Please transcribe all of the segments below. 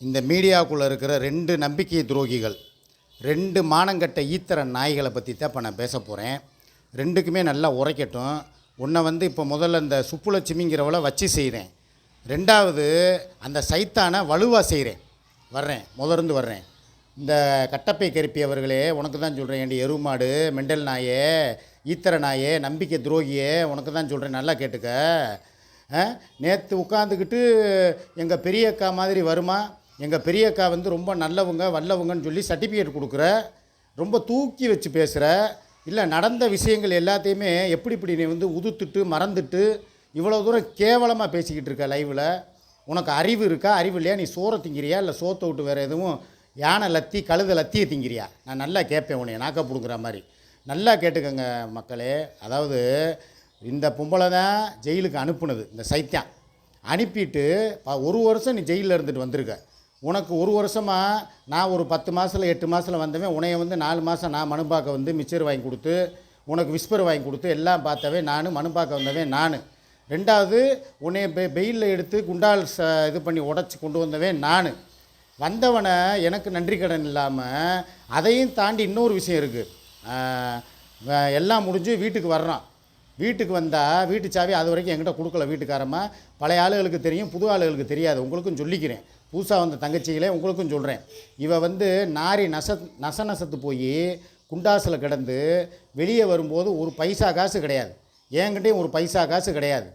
இந்த மீடியாவுக்குள்ளே இருக்கிற ரெண்டு நம்பிக்கை துரோகிகள் ரெண்டு மானங்கட்ட ஈத்தர நாய்களை பற்றி தான் இப்போ நான் பேச போகிறேன் ரெண்டுக்குமே நல்லா உரைக்கட்டும். உன்னை வந்து இப்போ முதல்ல இந்த சுப்புலட்சுமிங்கிறவளை வச்சு செய்கிறேன் ரெண்டாவது அந்த சைத்தானை வலுவாக செய்கிறேன் வர்றேன் முதலிருந்து வர்றேன். இந்த கட்டப்பை கருப்பி அவர்களே உனக்கு தான் சொல்கிறேன் என் எருமாடு மெண்டல் நாயே ஈத்தர நாயே நம்பிக்கை துரோகியே உனக்கு தான் சொல்கிறேன் நல்லா கேட்டுக்க. நேற்று உட்காந்துக்கிட்டு எங்கள் பெரியக்கா மாதிரி வருமா? எங்கள் பெரியக்கா வந்து ரொம்ப நல்லவங்க வல்லவங்கன்னு சொல்லி சர்டிஃபிகேட் கொடுக்குற ரொம்ப தூக்கி வச்சு பேசுகிற இல்லை நடந்த விஷயங்கள் எல்லாத்தையுமே எப்படி இப்படி நீ வந்து உதுத்துட்டு மறந்துட்டு இவ்வளோ தூரம் கேவலமாக பேசிக்கிட்டு இருக்க லைவில் உனக்கு அறிவு இருக்கா? அறிவு இல்லையா? நீ சோறை திங்கிறியா? இல்லை சோத்தை விட்டு வேறு எதுவும் யானை லத்தி கழுத லத்தியை திங்கிறியா? நான் நல்லா கேட்பேன் உன்னை நாக்க பிடுங்குற மாதிரி. நல்லா கேட்டுக்கோங்க மக்களே. அதாவது இந்த பொம்பளை தான் ஜெயிலுக்கு அனுப்புனது இந்த சைத்தியம் அனுப்பிட்டு ப- ஒரு வருஷம் நீ ஜெயிலில் இருந்துட்டு வந்திருக்க. உனக்கு ஒரு வருஷமாக நான் ஒரு பத்து மாதத்தில் எட்டு மாதத்தில் வந்தவன் உனையை வந்து நாலு மாதம் நான் மனுபாக்க வந்து மிச்சர் வாங்கி கொடுத்து உனக்கு விஸ்பர் வாங்கி கொடுத்து எல்லாம் பார்த்தவன் நான் மனுபாக்க வந்தவன் நான். ரெண்டாவது உன்னைய பெ பெயிலில் எடுத்து குண்டால் ச இது பண்ணி உடச்சி கொண்டு வந்தவன் நான். வந்தவனை எனக்கு நன்றி கடன் இல்லாமல் அதையும் தாண்டி இன்னொரு விஷயம் இருக்குது எல்லாம் முடிஞ்சு வீட்டுக்கு வர்றான். வீட்டுக்கு வந்தால் வீட்டு சாவி அது வரைக்கும் என்கிட்ட கொடுக்கல வீட்டுக்காரம்மா. பழைய ஆளுகளுக்கு தெரியும் புது ஆளுகளுக்கு தெரியாது. உங்களுக்கும் சொல்லிக்கிறேன். புதுசாக வந்த தங்கச்சிகளே உங்களுக்கும் சொல்கிறேன் இவ வந்து நாரி நச நச நசத்து போய் குண்டாசில் கிடந்து வெளியே வரும்போது ஒரு பைசா காசு கிடையாது. என்கிட்டையும் ஒரு பைசா காசு கிடையாது.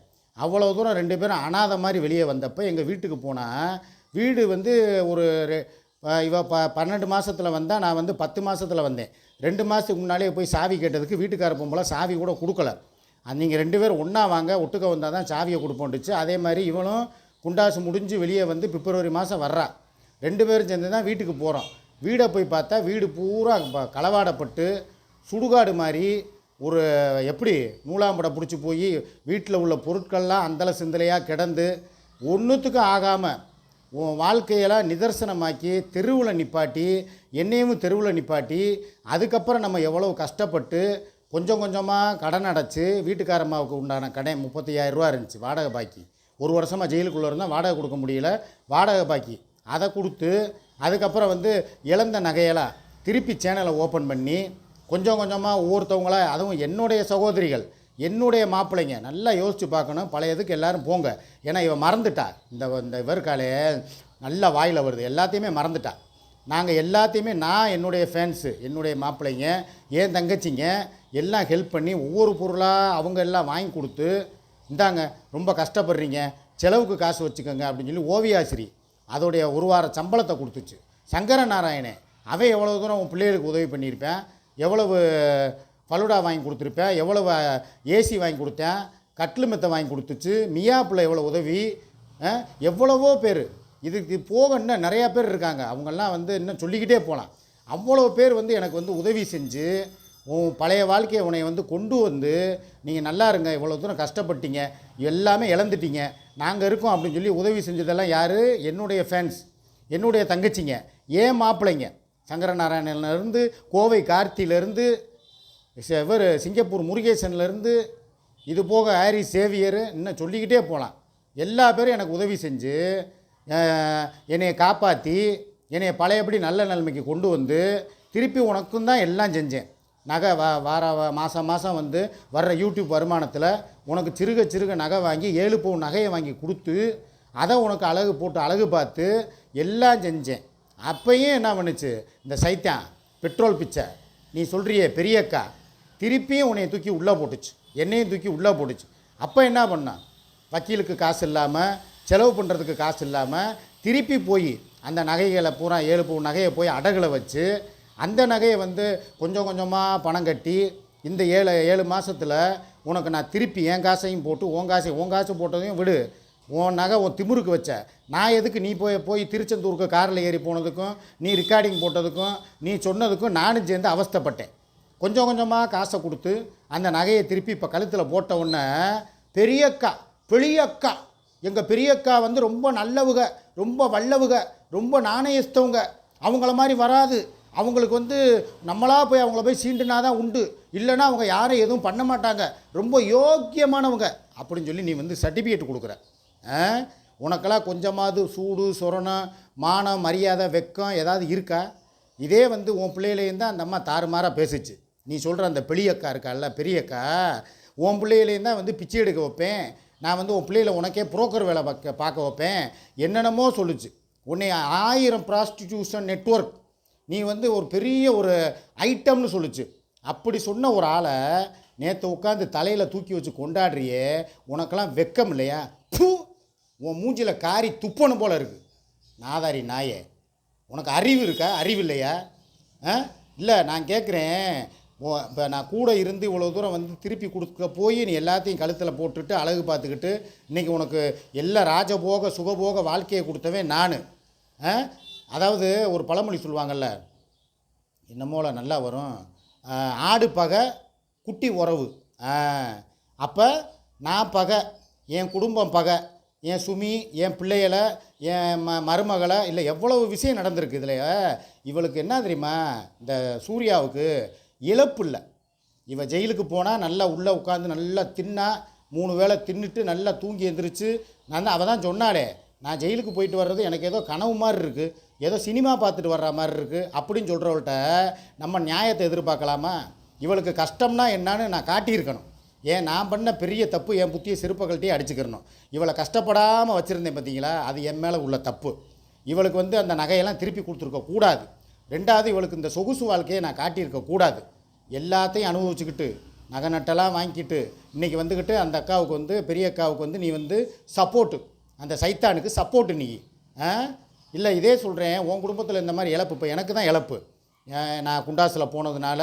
அவ்வளோ தூரம் ரெண்டு பேரும் அனாதை மாதிரி வெளியே வந்தப்போ எங்கள் வீட்டுக்கு போனால் வீடு வந்து ஒரு ரெ- இவ ப பன்னெண்டு மாதத்தில் வந்தால் நான் வந்து பத்து மாதத்தில் வந்தேன். ரெண்டு மாதத்துக்கு முன்னாடியே போய் சாவி கேட்டதுக்கு வீட்டுக்கார பொம்பளை சாவி கூட கொடுக்கல. நீங்கள் ரெண்டு பேரும் ஒன்றா வாங்க ஒட்டுக்க வந்தால் தான் சாவியை கொடுப்போண்டுச்சு அதே மாதிரி இவனும் குண்டாசு முடிஞ்சு வெளியே வந்து பிப்ரவரி மாதம் வர்றா. ரெண்டு பேரும் சேர்ந்து தான் வீட்டுக்கு போகிறோம் வீடை போய் பார்த்தா வீடு பூரா களவாடப்பட்டு சுடுகாடு மாதிரி ஒரு எப்படி நூலாம்படை பிடிச்சி போய் வீட்டில் உள்ள பொருட்கள்லாம் அந்தல சிந்தலையாக கிடந்து ஒன்றுத்துக்கும் ஆகாமல் உன் வாழ்க்கையெல்லாம் நிதர்சனமாக்கி தெருவில் நிப்பாட்டி என்னையும் தெருவில் நிப்பாட்டி அதுக்கப்புறம் நம்ம எவ்வளோ கஷ்டப்பட்டு கொஞ்சம் கொஞ்சமாக கடன் அடைச்சி வீட்டுக்காரம்மாவுக்கு உண்டான கடன் முப்பத்தையாயிரம் ரூபா இருந்துச்சு வாடகை பாக்கி. ஒரு வருஷமாக ஜெயிலுக்குள்ளே இருந்தால் வாடகை கொடுக்க முடியல. வாடகை பாக்கி. அதை கொடுத்து அதுக்கப்புறம் வந்து இழந்த நகையெல்லாம் திருப்பி சேனலை ஓப்பன் பண்ணி கொஞ்சம் கொஞ்சமாக ஒவ்வொருத்தவங்களா அதுவும் என்னுடைய சகோதரிகள் என்னுடைய மாப்பிள்ளைங்க நல்லா யோசித்து பார்க்கணும். பழையதுக்கு எல்லாரும் போங்க. ஏன்னா இவன் மறந்துட்டா. இந்த இந்த இவருக்காலே நல்லா வாயில் வருது. எல்லாத்தையுமே மறந்துட்டா. நாங்கள் எல்லாத்தையுமே நான் என்னுடைய ஃபேன்ஸு என்னுடைய மாப்பிள்ளைங்க என் தங்கச்சிங்க எல்லாம் ஹெல்ப் பண்ணி ஒவ்வொரு பொருளாக அவங்க எல்லாம் வாங்கி கொடுத்து இந்தாங்க ரொம்ப கஷ்டப்படுறீங்க செலவுக்கு காசு வச்சுக்கோங்க அப்படின்னு சொல்லி ஓவியாசிரி அதோடைய ஒரு வார சம்பளத்தை கொடுத்துச்சு. சங்கர நாராயணன் அவன் எவ்வளோ தூரம் உன் பிள்ளைகளுக்கு உதவி பண்ணியிருப்பேன்? எவ்வளவு ஃபலுடா வாங்கி கொடுத்துருப்பேன்? எவ்வளவு ஏசி வாங்கி கொடுத்தேன்? கட்லு மெத்தை வாங்கி கொடுத்துச்சு. மியா பிள்ளை எவ்வளோ உதவி எவ்வளவோ பேர். இதுக்கு போக இன்னும் நிறையா பேர் இருக்காங்க. அவங்கெல்லாம் வந்து இன்னும் சொல்லிக்கிட்டே போகலாம். அவ்வளோ பேர் வந்து எனக்கு வந்து உதவி செஞ்சு உன் பழைய வாழ்க்கையை உன்னை வந்து கொண்டு வந்து நீங்கள் நல்லா இருங்க இவ்வளோ தூரம் கஷ்டப்பட்டீங்க எல்லாமே இழந்துட்டீங்க நாங்கள் இருக்கோம் அப்படின்னு சொல்லி உதவி செஞ்சதெல்லாம் யார்? என்னுடைய ஃபேன்ஸ் என்னுடைய தங்கச்சிங்க ஏன் மாப்பிள்ளைங்க? சங்கரநாராயணன்லேருந்து கோவை கார்த்தியிலேருந்து இவர் சிங்கப்பூர் முருகேசன்லேருந்து இது போக ஹாரி சேவியர் இன்னும் சொல்லிக்கிட்டே போகலாம் எல்லா பேரும் எனக்கு உதவி செஞ்சு என்னையை காப்பாற்றி என்னைய பழையபடி நல்ல நிலைமைக்கு கொண்டு வந்து திருப்பி உனக்கும் தான் எல்லாம் செஞ்சேன். நகை வா வார மாதம் மாதம் வந்து வர்ற யூடியூப் வருமானத்தில் உனக்கு சிறுக சிறுக நகை வாங்கி ஏழு பவுன் நகையை வாங்கி கொடுத்து அதை உனக்கு அழகு போட்டு அழகு பார்த்து எல்லாம் செஞ்சேன். அப்பையும் என்ன பண்ணுச்சு? இந்த சைத்தான் பெட்ரோல் பிச்சை நீ சொல்கிறியே பெரியக்கா திருப்பியும் உன்னைய தூக்கி உள்ளே போட்டுச்சு. என்னையும் தூக்கி உள்ளே போட்டுச்சு. அப்போ என்ன பண்ணான் வக்கீலுக்கு காசு இல்லாமல் செலவு பண்ணுறதுக்கு காசு இல்லாமல் திருப்பி போய் அந்த நகைகளை பூரா ஏழு பவுன் நகையை போய் அடகுல வச்சு அந்த நகையை வந்து கொஞ்சம் கொஞ்சமாக பணம் கட்டி இந்த ஏழு ஏழு மாதத்தில் உனக்கு நான் திருப்பி என் காசையும் போட்டு உன் காசை உன் காசு போட்டதையும் விடு. உன் நகை உன் திமுருக்கு வச்ச. நான் எதுக்கு நீ போய் போய் திருச்செந்தூருக்கு காரில் ஏறி போனதுக்கும் நீ ரெக்கார்டிங் போட்டதுக்கும் நீ சொன்னதுக்கும் நானும் சேர்ந்து அவஸ்தைப்பட்டேன். கொஞ்சம் கொஞ்சமாக காசை கொடுத்து அந்த நகையை திருப்பி இப்போ கழுத்தில் போட்ட உடனே பெரியக்கா பெரியக்கா எங்கள் பெரியக்கா வந்து ரொம்ப நல்லவுக ரொம்ப வல்லவுக ரொம்ப நாணயஸ்தவங்க. அவங்கள மாதிரி வராது. அவங்களுக்கு வந்து நம்மளாக போய் அவங்கள போய் சீண்டுனா தான் உண்டு. இல்லைன்னா அவங்க யாரும் எதுவும் பண்ண மாட்டாங்க. ரொம்ப யோக்கியமானவங்க. அப்படின்னு சொல்லி நீ வந்து சர்டிஃபிகேட் கொடுக்குற. ஆ? உனக்கெல்லாம் கொஞ்சமாவது சூடு சொரணம் மானம் மரியாதை வெக்கம் ஏதாவது இருக்கா? இதே வந்து உன் பிள்ளையிலேயும் தான் அந்த அம்மா தாறுமாறாக பேசுச்சு. நீ சொல்கிற அந்த பெளியக்கா இருக்கால்ல பெரியக்கா உன் பிள்ளையிலேயும் தான் வந்து பிச்சை எடுக்க வைப்பேன். நான் வந்து உன் பிள்ளையில உனக்கே புரோக்கர் வேலை பார்க்க பார்க்க வைப்பேன். என்னென்னமோ சொல்லுச்சு. உன்னை ஆயிரம் ப்ராஸ்டிடியூஷன் நெட்வொர்க் நீ வந்து ஒரு பெரிய ஒரு ஐட்டம்னு சொல்லுச்சு. அப்படி சொன்ன ஒரு ஆளை நேற்று உட்காந்து தலையில் தூக்கி வச்சு கொண்டாடுறியே உனக்கெல்லாம் வெக்கம் இல்லையா? பூ உன் மூஞ்சியில் காரி துப்பணும் போல் இருக்குது நாதாரி நாயே உனக்கு அறிவு இருக்கா? அறிவு இல்லையா? ஆ? இல்லை நான் கேட்குறேன் இப்போ நான் கூட இருந்து இவ்வளோ தூரம் வந்து திருப்பி கொடுக்க போய் நீ எல்லாத்தையும் கழுத்தில் போட்டுட்டு அழகு பார்த்துக்கிட்டு இன்றைக்கி உனக்கு எல்லா ராஜபோக சுகபோக வாழ்க்கையை கொடுத்தவன் நான். ஆ? அதாவது ஒரு பழமொழி சொல்லுவாங்கள்ல என்னமோல நல்லா வரும். ஆடு பகை குட்டி உறவு. அப்போ நான் பகை என் குடும்பம் பகை என் சுமி என் பிள்ளைகளை என் ம மருமகளை இல்லை எவ்வளவு விஷயம் நடந்திருக்கு இதில் இவளுக்கு என்ன தெரியுமா இந்த சூர்யாவுக்கு இழப்பு இல்லை. இவள் ஜெயிலுக்கு போனால் நல்லா உள்ளே உட்காந்து நல்லா தின்னா மூணு வேளை தின்னுட்டு நல்லா தூங்கி எழுந்திரிச்சு நான் தான் அவள் தான் சொன்னாலே நான் ஜெயிலுக்கு போயிட்டு வர்றது எனக்கு ஏதோ கனவு மாதிரி இருக்குது ஏதோ சினிமா பார்த்துட்டு வர்ற மாதிரி இருக்குது அப்படின்னு சொல்கிறவள்கிட்ட நம்ம நியாயத்தை எதிர்பார்க்கலாமா? இவளுக்கு கஷ்டம்னா என்னன்னு நான் காட்டியிருக்கணும். ஏன் நான் பண்ண பெரிய தப்பு என் புத்திய சிறுப்பகள்கிட்டயே அடிச்சுக்கிறணும். இவளை கஷ்டப்படாமல் வச்சுருந்தேன் பார்த்தீங்களா அது என் மேலே உள்ள தப்பு. இவளுக்கு வந்து அந்த நகையெல்லாம் திருப்பி கொடுத்துருக்க கூடாது. ரெண்டாவது இவளுக்கு இந்த சொகுசு வாழ்க்கையை நான் காட்டியிருக்க கூடாது. எல்லாத்தையும் அனுபவிச்சுக்கிட்டு நகை நட்டெல்லாம் வாங்கிக்கிட்டு இன்றைக்கி வந்துக்கிட்டு அந்த அக்காவுக்கு வந்து பெரிய அக்காவுக்கு வந்து நீ வந்து சப்போர்ட்டு அந்த சைத்தானுக்கு சப்போர்ட்டு நீ. ஆ? இல்லை இதே சொல்கிறேன் உன் குடும்பத்தில் இந்த மாதிரி இழப்பு இப்போ எனக்கு தான் இழப்பு. நான் குண்டாசில் போனதுனால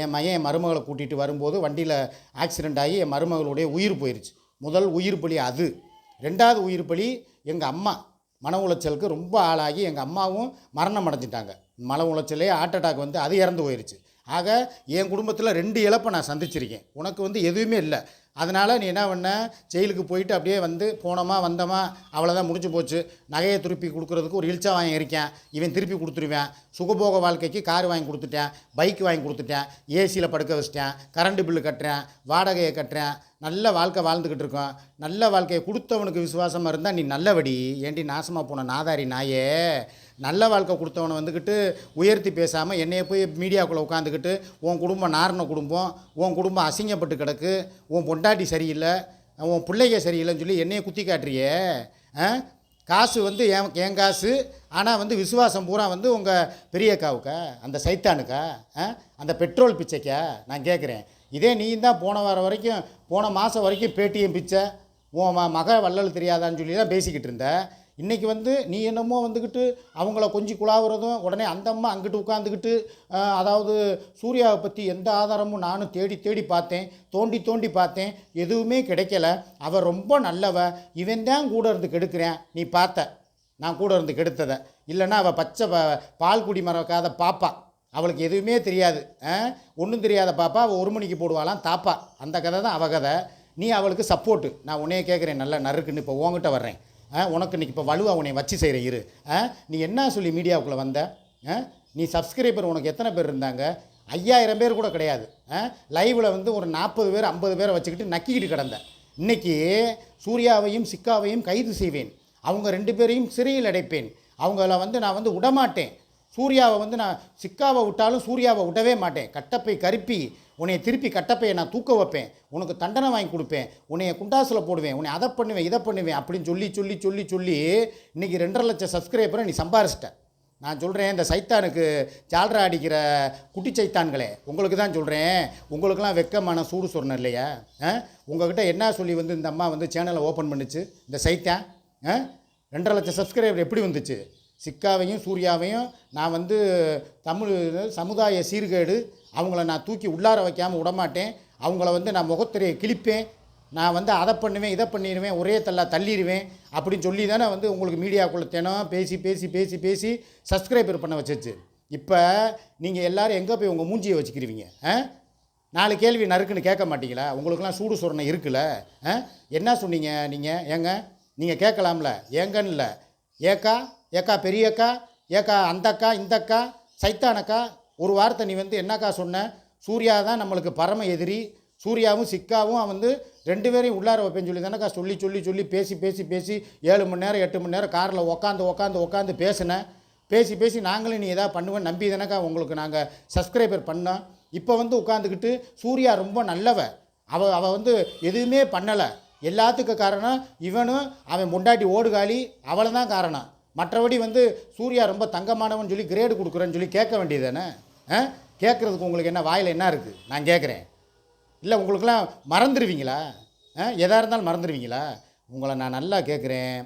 என் மையன் என் மருமகளை கூட்டிகிட்டு வரும்போது வண்டியில் ஆக்சிடெண்ட் ஆகி என் மருமகளுடைய உயிர் போயிருச்சு. முதல் உயிர் பலி அது. ரெண்டாவது உயிர் பலி எங்கள் அம்மா. மன உளைச்சலுக்கு ரொம்ப ஆளாகி எங்கள் அம்மாவும் மரணம் அடைஞ்சிட்டாங்க. மன உளைச்சலே ஹார்ட் அட்டாக் வந்து அது இறந்து போயிருச்சு. ஆக என் குடும்பத்தில் ரெண்டு இழப்பை நான் சந்திச்சிருக்கேன். உனக்கு வந்து எதுவுமே இல்லை. அதனால் நீ என்ன பண்ண? ஜெயிலுக்கு போயிட்டு அப்படியே வந்து போனோமா வந்தோமா அவ்வளோதான் முடிஞ்சு போச்சு. நகையை திருப்பி கொடுக்குறதுக்கு ஒரு இழிச்சா வாங்கி இருக்கேன் இவன் திருப்பி கொடுத்துருவேன். சுகபோக வாழ்க்கைக்கு கார் வாங்கி கொடுத்துட்டேன். பைக் வாங்கி கொடுத்துட்டேன். ஏசியில் படுக்க வச்சிட்டேன். கரண்ட் பில்லு கட்டுறேன். வாடகையை கட்டுறேன். நல்ல வாழ்க்கை வாழ்ந்துக்கிட்டு இருக்கோம். நல்ல வாழ்க்கையை கொடுத்தவனுக்கு விசுவாசமாக இருந்தால் நீ நல்லபடி. ஏண்டி நாசமாக போன நாதாரி நாயே. நல்ல வாழ்க்கை கொடுத்தவனை வந்துக்கிட்டு உயர்த்தி பேசாமல் என்னைய போய் மீடியாக்குள்ளே உட்காந்துக்கிட்டு உன் குடும்பம் நாரண குடும்பம் உன் குடும்பம் அசிங்கப்பட்டு கிடக்கு உன் பொண்டாட்டி சரியில்லை உன் பிள்ளைங்க சரியில்லைன்னு சொல்லி என்னையை குத்தி காட்டுறியே? ஆ? காசு வந்து என் என் காசு. ஆனால் வந்து விசுவாசம் பூரா வந்து உங்கள் பெரியக்காவுக்கா? அந்த சைத்தானுக்கா? ஆ? அந்த பெட்ரோல் பிச்சைக்கா? நான் கேட்குறேன் இதே நீ தான் போன வாரம் வரைக்கும் போன மாதம் வரைக்கும் பேடிஎம் பிச்சை உன் ம மக வள்ளல் தெரியாதான்னு சொல்லி தான் பேசிக்கிட்டு இருந்தேன் இன்றைக்கி வந்து நீ என்னமோ வந்துக்கிட்டு அவங்கள கொஞ்சி குழாவுறதும் உடனே அந்த அம்மா அங்கிட்டு உட்காந்துக்கிட்டு அதாவது சூர்யாவை பற்றி எந்த ஆதாரமும் நானும் தேடி தேடி பார்த்தேன் தோண்டி தோண்டி பார்த்தேன் எதுவுமே கிடைக்கல. அவள் ரொம்ப நல்லவ. இவன் தான் கூட இருந்து கெடுக்கிறேன். நீ பார்த்த. நான் கூட இருந்து கெடுத்ததை. இல்லைன்னா அவள் பச்சை ப- பால் குடி மறக்காத பாப்பா. அவளுக்கு எதுவுமே தெரியாது. ஒன்றும் தெரியாத பாப்பா. அவள் ஒரு மணிக்கு போடுவாளாம் தாப்பா. அந்த கதை தான் அவ கதை. நீ அவளுக்கு சப்போர்ட்டு நான் உன்னையே கேட்குறேன் நல்லா நறுக்குன்னு இப்போ உன்கிட்ட வர்றேன். உனக்கு இன்றைக்கி இப்போ வலுவா உன்னை வச்சு செய்கிற இரு. ஆ, நீ என்ன சொல்லி மீடியாவுக்குள்ளே வந்த? ஆ, நீ சப்ஸ்கிரைபர் உனக்கு எத்தனை பேர் இருந்தாங்க? ஐயாயிரம் பேர் கூட கிடையாது. லைவில் வந்து ஒரு நாற்பது பேர் ஐம்பது பேரை வச்சுக்கிட்டு நக்கிக்கிட்டு கிடந்த. இன்றைக்கி சூர்யாவையும் சிக்காவையும் கைது செய்வேன். அவங்க ரெண்டு பேரையும் சிறையில் அடைப்பேன். அவங்கள வந்து நான் வந்து விடமாட்டேன் சூர்யாவை வந்து நான் சிக்காவை விட்டாலும் சூர்யாவை விடவே மாட்டேன். கட்டப்பை கருப்பி உன்னைய திருப்பி கட்டப்பையை நான் தூக்க வைப்பேன். உனக்கு தண்டனை வாங்கி கொடுப்பேன். உன்னைய குண்டாசில் போடுவேன். உன்னை அதை பண்ணுவேன் இதை பண்ணுவேன் அப்படின்னு சொல்லி சொல்லி சொல்லி சொல்லி இன்றைக்கி ரெண்டரை லட்சம் சப்ஸ்கிரைபரை நீ சம்பாரிச்சிட்ட. நான் சொல்கிறேன் இந்த சைத்தானுக்கு ஜால்ரா அடிக்கிற குட்டி சைத்தான்களே உங்களுக்கு தான் சொல்கிறேன் உங்களுக்கெல்லாம் வெக்கமான சூடு சொன்னேன் இல்லையா? ஆ? உங்ககிட்ட என்ன சொல்லி வந்து இந்த அம்மா வந்து சேனலை ஓப்பன் பண்ணுச்சு? இந்த சைத்தான்? ஆ? ரெண்டரை லட்சம் சப்ஸ்கிரைபர் எப்படி வந்துச்சு? சிக்காவையும் சூர்யாவையும் நான் வந்து தமிழ் சமுதாய சீர்கேடு அவங்கள நான் தூக்கி உள்ளார வைக்காமல் விடமாட்டேன். அவங்கள வந்து நான் முகத்திரையை கிழிப்பேன். நான் வந்து அதை பண்ணுவேன் இதை பண்ணிடுவேன் ஒரே தள்ளா தள்ளிடுவேன் அப்படின்னு சொல்லி தானே வந்து உங்களுக்கு மீடியாக்குள்ளே தினம் பேசி பேசி பேசி பேசி சப்ஸ்கிரைபர் பண்ண வச்சிருச்சு. இப்போ நீங்கள் எல்லோரும் எங்கே போய் உங்கள் மூஞ்சியை வச்சுக்கிருவீங்க? ஆ? நாலு கேள்வி நறுக்குன்னு கேட்க மாட்டீங்களா? உங்களுக்கெல்லாம் சூடு சொரணை இருக்குல்ல? ஆ? என்ன சொன்னீங்க நீங்கள் ஏங்க? நீங்கள் கேட்கலாம்ல? ஏங்கன்னு இல்லை ஏக்கா? ஏக்கா பெரியக்கா? ஏக்கா அந்த அக்கா இந்த அக்கா சைத்தானக்கா? ஒரு வார்த்தை நீ வந்து என்னக்கா சொன்ன? சூர்யா தான் நம்மளுக்கு பரம எதிரி. சூர்யாவும் சிக்காவும் வந்து ரெண்டு பேரையும் உள்ளார வைப்பேன்னு சொல்லி தானக்கா சொல்லி சொல்லி சொல்லி பேசி பேசி பேசி ஏழு மணி நேரம் எட்டு மணி நேரம் காரில் உட்காந்து உட்காந்து உட்காந்து பேசினேன் பேசி பேசி நாங்களும் நீ எதாவது பண்ணுவேன் நம்பி தானேக்கா உங்களுக்கு நாங்கள் சப்ஸ்கிரைபர் பண்ணோம். இப்போ வந்து உட்காந்துக்கிட்டு சூர்யா ரொம்ப நல்லவ. அவ அவள் வந்து எதுவுமே பண்ணலை. எல்லாத்துக்கும் காரணம் இவனும் அவன் முண்டாட்டி ஓடுகாலி அவளை தான் காரணம். மற்றபடி வந்து சூர்யா ரொம்ப தங்கமானவன் சொல்லி கிரேடு கொடுக்குறேன்னு சொல்லி கேட்க வேண்டியது தானே? கேட்குறதுக்கு உங்களுக்கு என்ன வாயில் என்ன இருக்குது நான் கேட்குறேன் இல்லை உங்களுக்கெல்லாம் மறந்துடுவீங்களா ஆ? எதாக இருந்தாலும் மறந்துடுவீங்களா உங்களை நான் நல்லா கேட்குறேன்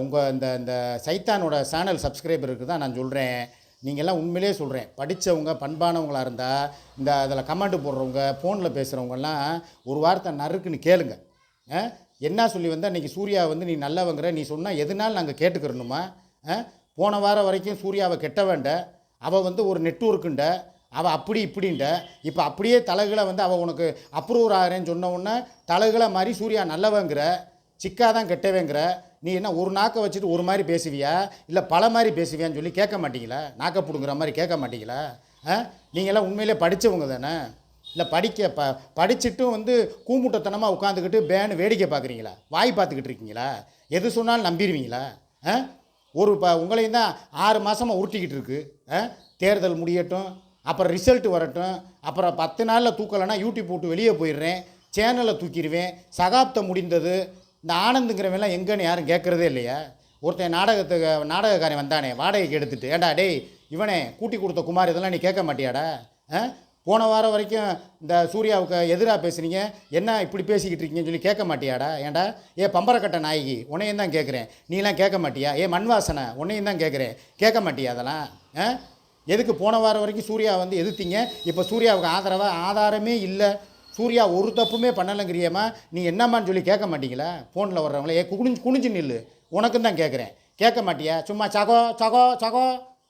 உங்கள் இந்த இந்த சைத்தானோட சேனல் சப்ஸ்கிரைபருக்கு தான் நான் சொல்கிறேன் நீங்கள்லாம் உண்மையிலே சொல்கிறேன் படித்தவங்க பண்பானவங்களாக இருந்தால் இந்த அதில் கமெண்ட் போடுறவங்க ஃபோனில் பேசுகிறவங்கெல்லாம் ஒரு வார்த்தை நறுக்குன்னு கேளுங்க. ஆ? என்ன சொல்லி வந்தால் இன்றைக்கி சூர்யா வந்து நீ நல்லவங்கிற நீ சொன்னால் எதுனாலும் நாங்கள் கேட்டுக்கிறணுமா? ஆ? போன வாரம் வரைக்கும் சூர்யாவை கெட்ட வேண்ட அவள் வந்து ஒரு நெட்ஒர்க்குண்ட அவள் அப்படி இப்படின்ட்ட இப்போ அப்படியே தலைகளை வந்து அவள் உனக்கு அப்ரூவ் ஆகிறேன்னு சொன்ன உடனே தலைகளை மாதிரி சூர்யா நல்லவங்கிற சிக்கா தான் கெட்டவேங்கிற நீ என்ன ஒரு நாக்கை வச்சுட்டு ஒரு மாதிரி பேசுவியா? இல்லை பல மாதிரி பேசுவியான்னு சொல்லி கேட்க மாட்டீங்களா? நாக்கை பிடுங்குற மாதிரி கேட்க மாட்டீங்களா? ஆ? நீங்களாம் உண்மையிலே படித்தவங்க தானே? இல்லை படிக்க ப படிச்சுட்டும் வந்து கூமுட்டத்தனமாக உட்காந்துக்கிட்டு பேனு வேடிக்கை பார்க்குறீங்களா வாய் பார்த்துக்கிட்டு இருக்கீங்களா? எது சொன்னாலும் நம்பிடுவீங்களா? ஆ? ஒரு இப்போ உங்களையும் தான் ஆறு மாதமாக உருட்டிக்கிட்டு இருக்கு. ஆ தேர்தல் முடியட்டும் அப்புறம் ரிசல்ட் வரட்டும் அப்புறம் பத்து நாளில் தூக்கலைன்னா யூடியூப் போட்டு வெளியே போயிடுறேன் சேனலை தூக்கிடுவேன் சகாப்தம் முடிந்தது இந்த ஆனந்துங்கிறவெல்லாம் எங்கேன்னு யாரும் கேட்குறதே இல்லையா? ஒருத்தன் நாடகத்துக்கு நாடகக்காரன் வந்தானே வாடகைக்கு எடுத்துகிட்டு ஏண்டா டேய் இவனே கூட்டி கொடுத்த குமார் இதெல்லாம் நீ கேட்க மாட்டியாடா? ஆ போன வாரம் வரைக்கும் இந்த சூர்யாவுக்கு எதிராக பேசுனீங்க. என்ன இப்படி பேசிக்கிட்டு இருக்கீங்கன்னு சொல்லி கேட்க மாட்டியாடா? ஏண்டா ஏ பம்பரக்கட்ட நாயகி உன்னையும் தான் கேட்குறேன். நீலாம் கேட்க மாட்டியா? ஏ மண்வாசனை உன்னையும் தான் கேட்குறேன். கேட்க மாட்டியா அதெல்லாம்? ஆ? எதுக்கு போன வாரம் வரைக்கும் சூர்யா வந்து எதிர்த்தீங்க? இப்போ சூர்யாவுக்கு ஆதரவாக ஆதாரமே இல்லை. சூர்யா ஒரு தப்புமே பண்ணலைங்கிறியம்மா. நீ என்னம்மான்னு சொல்லி கேட்க மாட்டீங்களா? ஃபோனில் வர்றவங்களே ஏ குனிஞ்சு குனிஞ்சு நில்லு. உனக்கும் தான் கேட்குறேன். கேட்க மாட்டியா? சும்மா சகோ சகோ சகோ.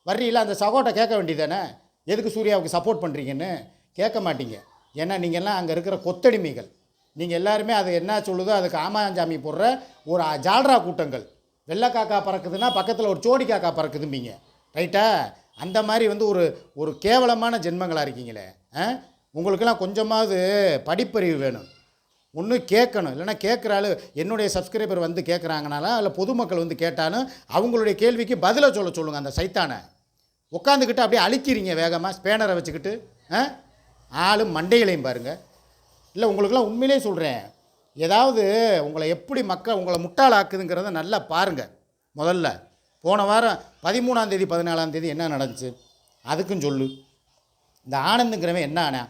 வர்றீங்களா அந்த சகோட்ட கேட்க வேண்டியதானே எதுக்கு சூர்யாவுக்கு சப்போர்ட் பண்ணுறீங்கன்னு கேட்க மாட்டீங்க. ஏன்னா நீங்கள்லாம் அங்கே இருக்கிற கொத்தடிமைகள். நீங்கள் எல்லாருமே அது என்ன சொல்லுதோ அதுக்கு ஆமாஞ்சாமி போடுற ஒரு ஜால்ரா கூட்டங்கள். வெள்ளை காக்கா பறக்குதுன்னா பக்கத்தில் ஒரு சோடி காக்கா பறக்குதும்பீங்க. ரைட்டா? அந்த மாதிரி வந்து ஒரு ஒரு கேவலமான ஜென்மங்களாக இருக்கீங்களே ஆ? உங்களுக்கெல்லாம் கொஞ்சமாவது படிப்பறிவு வேணும். ஒன்று கேட்கணும். இல்லைன்னா கேட்குற ஆளு என்னுடைய சப்ஸ்கிரைபர் வந்து கேட்குறாங்கனால இல்லை பொதுமக்கள் வந்து கேட்டாலும் அவங்களுடைய கேள்விக்கு பதிலை சொல்ல சொல்லுங்கள் அந்த சைத்தானை. உட்காந்துக்கிட்டு அப்படியே அழிக்கிறீங்க வேகமாக ஸ்பேனரை வச்சுக்கிட்டு ஆ? ஆளும் மண்டைகளையும் பாருங்கள் இல்லை உங்களுக்கெல்லாம் உண்மையிலே சொல்கிறேன் ஏதாவது உங்களை எப்படி மக்கள் உங்களை முட்டாளாக்குதுங்கிறத நல்லா பாருங்கள் முதல்ல போன வாரம் பதிமூணாம் தேதி பதினாலாம் தேதி என்ன நடந்துச்சு? அதுக்கும் சொல்லு. இந்த ஆனந்துங்கிறவன் என்ன ஆனா?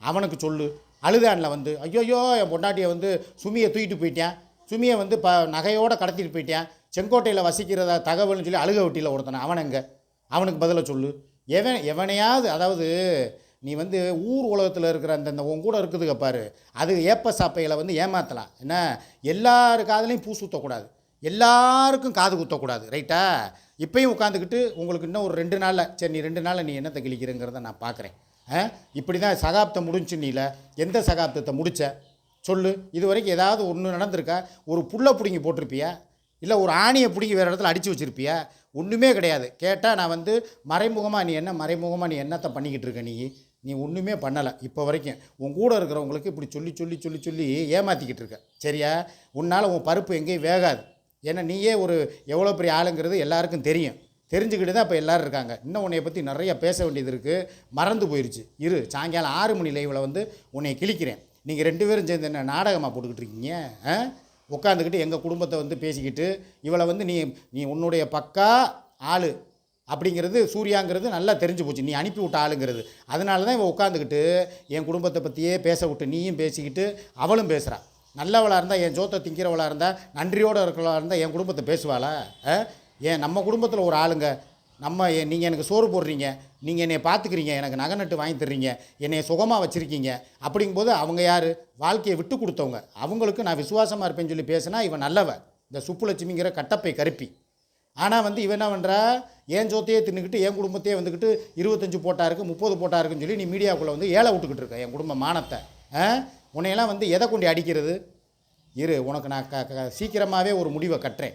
அவனுக்கு சொல்லு. அழுதானில் வந்து ஐயோயோ என் பொண்டாட்டியை வந்து சுமியை தூக்கிட்டு போயிட்டேன். சுமியை வந்து ப நகையோடு கடத்திட்டு போயிட்டான். செங்கோட்டையில் வசிக்கிறதா தகவல்னு சொல்லி அழுக வெட்டியில் ஒருத்தனை. அவனங்க அவனுக்கு பதிலை சொல்லு. எவன் எவனையாவது அதாவது நீ வந்து ஊர் உலகத்தில் இருக்கிற அந்த இந்த உன் கூட இருக்குதுங்க பாரு. அது ஏப்ப சாப்பையில் வந்து ஏமாற்றலாம் என்ன? எல்லார் காதலையும் பூ சுற்றக்கூடாது எல்லாருக்கும் காது குத்தக்கூடாது. ரைட்டா இப்பயும் உட்காந்துக்கிட்டு உங்களுக்கு இன்னும் ஒரு ரெண்டு நாளில் சரி நீ ரெண்டு நாளில் நீ என்னத்தை கிழிக்கிறங்கிறத நான் பார்க்குறேன். ஆ? இப்படி தான் சகாப்தம் முடிஞ்சு நீல எந்த சகாப்தத்தை முடிச்ச? சொல்லு. இது வரைக்கும் ஏதாவது ஒன்று நடந்திருக்கா? ஒரு புல்லை பிடுங்கி போட்டிருப்பியா? இல்லை ஒரு ஆணியை பிடுங்கி வேறு இடத்துல அடித்து வச்சிருப்பியா? ஒன்றுமே கிடையாது. கேட்டால் நான் வந்து மறைமுகமாக நீ என்ன மறைமுகமாக நீ என்னத்தை பண்ணிக்கிட்டு இருக்க நீ? நீ ஒன்றுமே பண்ணலை இப்போ வரைக்கும். உன் கூட இருக்கிறவங்களுக்கு இப்படி சொல்லி சொல்லி சொல்லி சொல்லி ஏமாற்றிக்கிட்டு இருக்க. சரியா? உன்னால் உன் பருப்பு எங்கேயும் வேகாது. ஏன்னா நீயே ஒரு எவ்வளோ பெரிய ஆளுங்கிறது எல்லாருக்கும் தெரியும். தெரிஞ்சுக்கிட்டு தான் இப்போ எல்லோரும் இருக்காங்க. இன்னும் உன்னைய பற்றி நிறைய பேச வேண்டியது இருக்குது மறந்து போயிடுச்சு இரு சாயங்காலம் ஆறு மணி லைவில் வந்து உன்னை கிழிக்கிறேன். நீங்கள் ரெண்டு பேரும் சேர்ந்து என்ன நாடகமாக போட்டுக்கிட்டு இருக்கீங்க? ஆ? உட்காந்துக்கிட்டு எங்கள் குடும்பத்தை வந்து பேசிக்கிட்டு இவளை வந்து நீ நீ உன்னுடைய பக்கா ஆள் அப்படிங்கிறது சூர்யாங்கிறது நல்லா தெரிஞ்சு போச்சு. நீ அனுப்பி விட்ட ஆளுங்கிறது. அதனால தான் இவன் உட்காந்துக்கிட்டு என் குடும்பத்தை பற்றியே பேச விட்டு நீயும் பேசிக்கிட்டு அவளும் பேசுகிறாள் நல்லவளாக இருந்தால் என் ஜோத்தை திங்கிறவளாக இருந்தால் நன்றியோடு இருக்கிறவளாக இருந்தால் என் குடும்பத்தை பேசுவாளா? ஏன் நம்ம குடும்பத்தில் ஒரு ஆளுங்க நம்ம நீங்கள் எனக்கு சோறு போடுறீங்க நீங்கள் என்னை பார்த்துக்கிறீங்க எனக்கு நகை நட்டு வாங்கி தர்றீங்க என்னை சுகமாக வச்சுருக்கீங்க அப்படிங்கும்போது அவங்க யார்? வாழ்க்கையை விட்டு கொடுத்தவங்க. அவங்களுக்கு நான் விசுவாசமாக இருப்பேன்னு சொல்லி பேசினா இவன் நல்லவ. இந்த சுப்புலட்சுமிங்கிற கட்டப்பை கருப்பி. ஆனால் வந்து இவன் என்ன பண்ணுறா என் சோத்தையே தின்னுக்கிட்டு என் குடும்பத்தையே வந்துக்கிட்டு இருபத்தஞ்சு போட்டா இருக்குது முப்பது போட்டா இருக்குன்னு சொல்லி நீ மீடியாவுக்குள்ளே வந்து ஏழை விட்டுக்கிட்டு இருக்க என் குடும்ப மானத்தை. ஆ? உன்னையெல்லாம் வந்து எதை கொண்டு அடிக்கிறது? இரு உனக்கு நான் க சீக்கிரமாகவே ஒரு முடிவை கட்டுறேன்.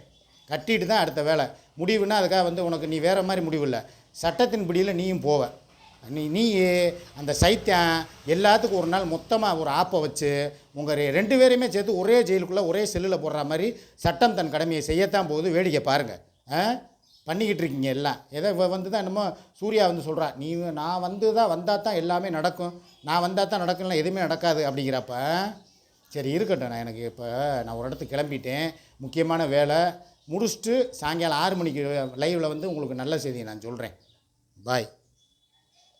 கட்டிட்டு தான் அடுத்த வேலை. முடிவுன்னா அதுக்காக வந்து உனக்கு நீ வேறு மாதிரி முடிவு இல்லை. சட்டத்தின் பிடியில் நீயும் போவ. நீ நீ அந்த சைத்தியம் எல்லாத்துக்கும் ஒரு நாள் மொத்தமாக ஒரு ஆப்பை வச்சு உங்கள் ரெண்டு பேரையுமே சேர்த்து ஒரே ஜெயிலுக்குள்ளே ஒரே செல்லில் போடுற மாதிரி சட்டம் தன் கடமையை செய்யத்தான் போகுது. வேடிக்கை பாருங்கள் ஆ? பண்ணிக்கிட்டு இருக்கீங்க எல்லாம். ஏதோ இவ வந்து தான் என்னமோ சூர்யா வந்து சொல்கிறா நீ நான் வந்து தான் வந்தால் தான் எல்லாமே நடக்கும். நான் வந்தால் தான் நடக்கும்லாம் எதுவுமே நடக்காது அப்படிங்கிறப்ப சரி இருக்கட்டும் நான் எனக்கு இப்போ நான் ஒரு இடத்துக்கு கிளம்பிட்டேன். முக்கியமான வேலை முடிச்சுட்டு சாயங்காலம் ஆறு மணிக்கு லைவில் வந்து உங்களுக்கு நல்ல செய்தியை நான் சொல்கிறேன் பாய்